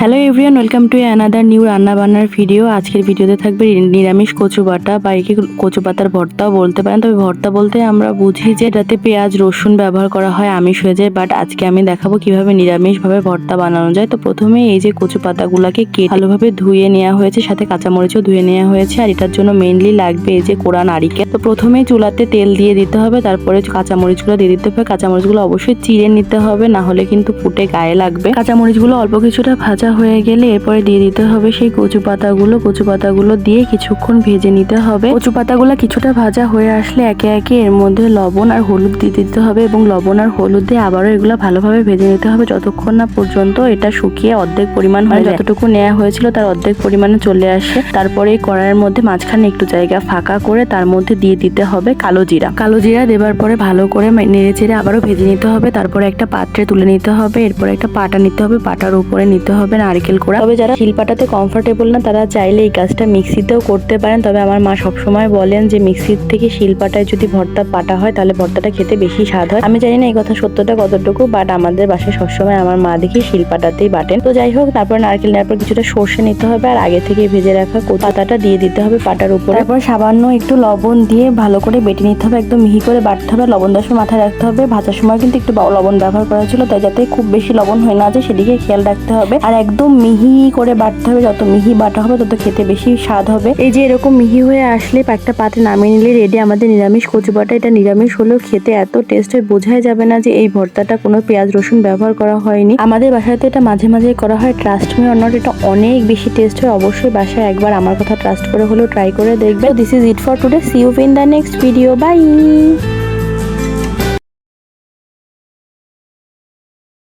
Hello everyone welcome to another new রান্না বান্নার video আজকের ভিডিওতে থাকবে নিরামিষ কচু বাটা বা একে কচু পাতার ভর্তাও বলতে পারেন। তবে ভর্তা বলতে আমরা বুঝি যে এটাতে পেঁয়াজ, রসুন ব্যবহার করা হয়, আমিষ হয়ে যায় বাট আজকে আমি দেখাবো কীভাবে নিরামিষভাবে ভর্তা বানানো যায়। তো প্রথমে এই যে কচু পাতাগুলোকে কেটে ভালোভাবে ধুয়ে নেওয়া হয়েছে, সাথে কাঁচামরিচও ধুয়ে নেওয়া হয়েছে, আর এটার জন্য মেনলি লাগবে এই যে কোড়া নারিকেল। তো প্রথমেই চুলাতে তেল দিয়ে দিতে হবে, তারপরে কাঁচামরিচগুলো দিয়ে দিতে হবে। কাঁচামরিচগুলো অবশ্যই চিড়ে নিতে হবে, না হলে কিন্তু ফুটে গায়ে লাগবে। কাঁচামরিচগুলো অল্প কিছুটা ভাজা হয়ে গেলে এরপরে দিয়ে দিতে হবে সেই কচু পাতাগুলো। কচু পাতাগুলো দিয়ে কিছুক্ষণ ভেজে নিতে হবে। কচু পাতাগুলো কিছুটা ভাজা হয়ে আসলে একে একে এর মধ্যে লবণ আর হলুদ দিয়ে দিতে হবে এবং লবণ আর হলুদ দিয়ে আবারও এগুলো ভালোভাবে ভেজে নিতে হবে যতক্ষণ না পর্যন্ত এটা শুকিয়ে অর্ধেক পরিমাণ হয়। যতটুকু নেওয়া হয়েছিল তার অর্ধেক পরিমাণে চলে আসে। তারপরে এই কড়াইয়ের মধ্যে মাঝখানে একটু জায়গা ফাঁকা করে তার মধ্যে দিয়ে দিতে হবে কালো জিরা। কালো জিরা দেবার পরে ভালো করে নেড়ে চেড়ে আবারও ভেজে নিতে হবে। তারপরে একটা পাত্রে তুলে নিতে হবে। এরপরে একটা পাটা নিতে হবে। পাটার উপরে নিতে হবে নারকেল করা তবে যারা শিলপাটাতে কমফোর্টেবল না, তারা চাইলে এই কাজটা মিক্সিতেও করতে পারেন। তবে আমার মা সবসময় বলেন যে, মিক্সির থেকে শিলপাটায় যদি ভর্তা পাটা হয়, তাহলে ভর্তাটা খেতে বেশি স্বাদ হয়। আমি জানি না এই কথা সত্যটা কতটুকু বাট আমাদের বাসায় সবসময় আমার মা দেখি শিলপাটাতেই বাটেন। তো যাই হোক, তারপর নারকেল নেওয়ার পর কিছুটা সর্ষে নিতে হবে, আর আগে থেকে ভেজে রাখা পাতাটা দিয়ে দিতে হবে পাটার উপর। তারপর সামান্য একটু লবণ দিয়ে ভালো করে বেটে নিতে হবে, একদম মিহি করে বাটতে হবে। লবণ সময় মাথায় রাখতে হবে, ভাজার সময় কিন্তু একটু লবণ ব্যবহার করা ছিল, তাই যাতে খুব বেশি লবণ হয়ে না যায় সেদিকে খেয়াল রাখতে হবে। আর একদম মিহি করে বাটতে হবে। যত মিহি বাটা হবে, তত খেতে বেশি স্বাদ হবে। এই যে এরকম মিহি হয়ে আসলে একটা পাতে নামিয়ে নিলে রেডি আমাদের নিরামিষ কচু বাটা। এটা নিরামিষ হলেও খেতে এত টেস্ট হয়, বোঝাই যাবে না যে এই ভর্তাটা কোনো পেঁয়াজ, রসুন ব্যবহার করা হয়নি। আমাদের বাসায় তো এটা মাঝে মাঝে করা হয়। ট্রাস্ট মি অর নট এটা অনেক বেশি টেস্ট হয়। অবশ্যই বাসায় একবার আমার কথা ট্রাস্ট করে হলেও ট্রাই করে দেখবে। This is it for today see you in the next video bye